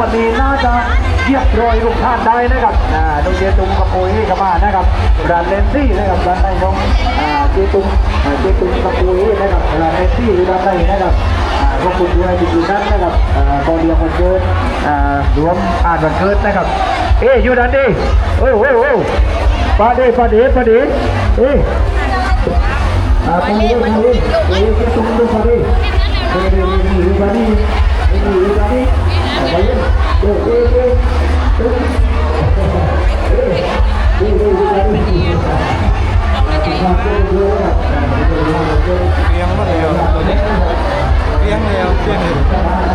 วันนี้น่าจะเยียบรอยลูกท่านได้นะครับอ่าดูเจตุงกับโอ้ยกับมานะครับรันเลนซี่นะครับรันในของอ่าเจตุงเจตุงกับโอ้ยนะครับรันเลนซี่หรือรันในนะครับขอบคุณด้วยที่ดูนั้นนะครับตอนเดียววันเกิดรวมอ่านวันเกิดนะครับ เอ้ยอยู่นั่นดิเอ้ยเอ้ยเอ้ยปาดีปาดีปาดีเอ้ยปาดีปาดีเอ้ยตุงมตุ้มปาดีเอ้ยเอ้ยเอ้ยปาดีเอ้ยเอ้ยปาดี เอ้ยเลี้ยงมั